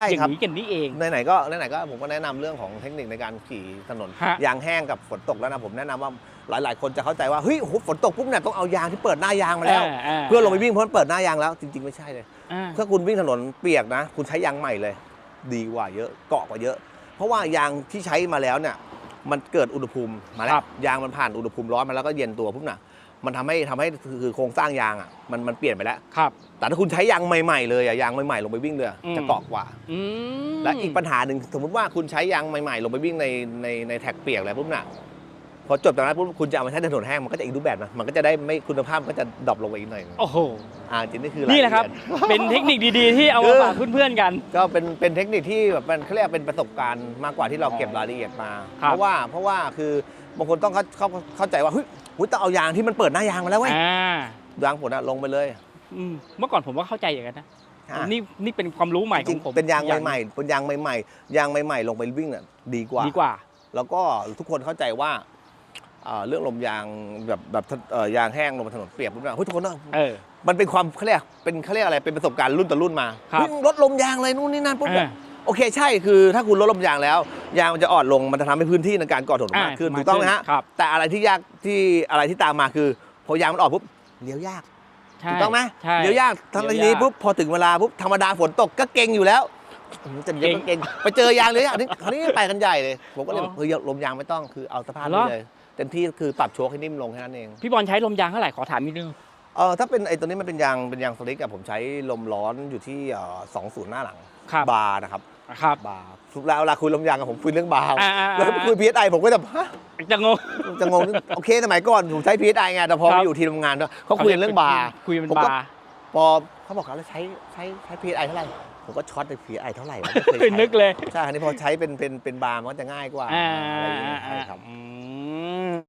ใช่อย่างครับนี้กันนี่เองไหนๆก็ไหนๆก็ผมก็แนะนำเรื่องของเทคนิคในการขี่ถนนฮะยางแห้งกับฝนตกแล้วนะผมแนะนำว่าหลายๆ คนจะเข้าใจว่าเฮ้ยโอ้โหฝนตกปุ๊บเนี่ยต้องเอายางที่เปิดหน้ายางมาแล้ว เพื่อลงไปวิ่งเพราะมันเปิดหน้ายางแล้ว จริง ๆ ไม่ใช่เลยอ่าถ้าคุณวิ่งถนนเปียกนะ คุณใช้ยางใหม่เลย ดีกว่าเยอะเกาะกว่าเยอะ เพราะว่ายางที่ใช้มาแล้วเนี่ยมันเกิดอุณหภูมิมาแล้วยางมันผ่านอุณหภูมิร้อนมาแล้วก็เย็นตัวปุ๊บน่ะ มันทำให้ทำให้คือโครงสร้างยางอะมันมันเปลี่ยนไปแล้วครับ แต่ถ้าคุณใช้ยางใหม่ๆเลยอะยางใหม่ๆลงไปวิ่งเลยอะอืมจะเกาะกว่าอืมและอีกปัญหาหนึ่งสมมติว่าคุณใช้ยางใหม่ๆ ลงไปวิ่งในในในแท็กเปียกอะไรปุ๊บน่ะ พอจบจากนั้นปุ๊บคุณจะเอามาใช้ถนนแห้งมันก็จะอีกรูปแบบนะมันก็จะได้ไม่คุณภาพมันก็จะดรอปลงไปอีกหน่อยนึงโอ้โหอ่าจริงนี่คือายนี่แหละครับเอียดเป็นเทคนิคดีๆ ที่เอามาฝากเพื่อนๆกัน ก็เป็นเป็นเทคนิคที่แบบมันเขาเรียกว่าเป็นประสบการณ์มากกว่าที่เราเก็บรายละเอียดมาครับเพราะว่าเพราะว่าคือบางคนต้องเข้าเข้าเข้าใจว่าเฮ้ยหุ้ยต้องเอายางที่มันเปิดหน้ายางมาแล้วเว้ยอ่ายางฝนอะลงไปเลยอืมเมื่อก่อนผมว่าเข้าใจอย่างนั้นนะอะนี่นี่เป็นความรู้ใหม่ขจอริงงผมๆเป็นยางใหม่ๆเป็นยางใหม่ๆยางใหม่ ๆ ลงไปวิ่งน่ะดีกว่าดีกว่า แล้วก็ทุกคนเข้าใจว่า เอ่อเรื่องลมยางแบบแบบเอ่อยางแห้งลงบนถนนเปียกปุ๊บเนี่ยเฮ้ยทุกคนเนอะเออมันเป็นความเขาเรียกเป็นเขาเรียกอะไรเป็นประสบการณ์รุ่นต่อรุ่นมาครับเฮ้ยรถลมยางอะไรนู่นนี่นั่นปุ๊บเอเนี่อยโอเคใช่คือถ้าคุณลดลมยางแล้ว ยางมันจะอ่อนลงมันจะทำให้พื้นที่ในการก่อถนนมากขึ้นอ่ามากถูกต้องไหมฮะขึ้นครับแต่อะไรที่ยากที่อะไรที่ตามมาคือ พอยางมันอ่อนปุ๊บเลี้ยวยากใช่ถูกต้องไหมใช่เลี้ยวยากทั้งเลี้ทียวยากนี้ปุ๊บพอถึงเวลาปุ๊บธรรมดาฝนตกก็เก่งอยู่แล้ว จะเลี้ยวก็เก่งไปเจอยางเลยอะนี่คราวนี้ไปกันใหญ่เลยผมก็เลยแบบเฮ้ยลมยางไม่ต้องคือเอาสภาพนี้เลยเต็มที่คือปรับโชคให้นิ่มลงแค่นั้นเองพี่บอลใช้ลมยางเท่าไหร่ขอถามนิดนึงเออถ้าเป็นไอ้ตัวนี้มันเป็นยางเป็นยางสลิกอะผมใช้ลมร้อนอยู่ที่สองศูนย์หน้าหลังครับบาร์นะครับครับบาร์เวลาเวลาคุยลมยางกับผมคุยเรื่องบาร์อ่าๆๆแล้วก็คุยพีเอสไอผมก็แบบฮะจะงงจะงงโอเคสมัยก่อนผมใช้พีเอสไอไงแต่พอครัมาบอยู่ทีมทำงานด้วยเขาคุยกันเรื่องบาร์คุยเป็นผมก็บาร์พอเขาบอกเขาแล้วใช้ใช้ใช้พีเอสไอเท่าไหร่ ผมก็ช็อตไปพีเอสไอเท่าไหร่วะไม่เคยใช้นึกเลย ใช่อันนี้พอใช้เป็นเป็นเป็นบาร์มันก็จะง่ายกว่าอ่าอะไรอย่างเงี้ยอ่าใช่ครับ อ